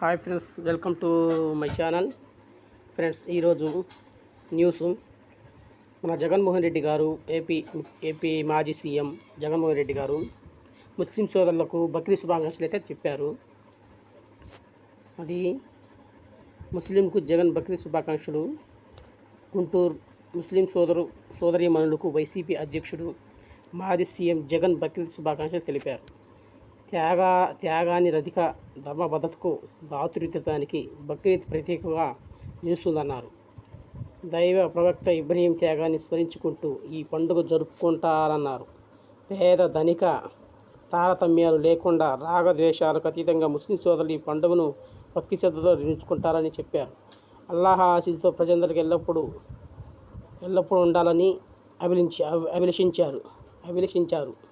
Hi friends welcome to my channel. Friends ఈరోజు news. మన జగన్మోహన్ రెడ్డి గారు ఏపీ ఏపీ మాజీ సీఎం జగన్మోహన్ రెడ్డి గారు ముస్లిం సోదరులకు బక్రీద్ శుభాకాంక్షలు అయితే చెప్పారు. అది ముస్లింకు జగన్ బక్రీద్ శుభాకాంక్షలు. గుంటూరు ముస్లిం సోదరు సోదరీమణులకు వైసీపీ అధ్యక్షుడు మాజీ సీఎం జగన్ బక్రీద్ శుభాకాంక్షలు తెలిపారు. త్యాగ త్యాగాన్ని రధిక ధర్మబద్ధతకు దాతృత్వానికి బక్రీద్ ప్రత్యేకంగా నిలుస్తుందన్నారు. దైవ ప్రవక్త ఇబ్రహీం త్యాగాన్ని స్మరించుకుంటూ ఈ పండుగ జరుపుకుంటారన్నారు. పేద ధనిక తారతమ్యాలు లేకుండా రాగద్వేషాలకు అతీతంగా ముస్లిం సోదరులు ఈ పండుగను భక్తి శ్రద్ధతో నిర్మించుకుంటారని చెప్పారు. అల్లాహ ఆశీస్సుతో ప్రజలందరికీ ఎల్లప్పుడూ ఎల్లప్పుడూ ఉండాలని అభిలించి అభిలషించారు అభిలషించారు.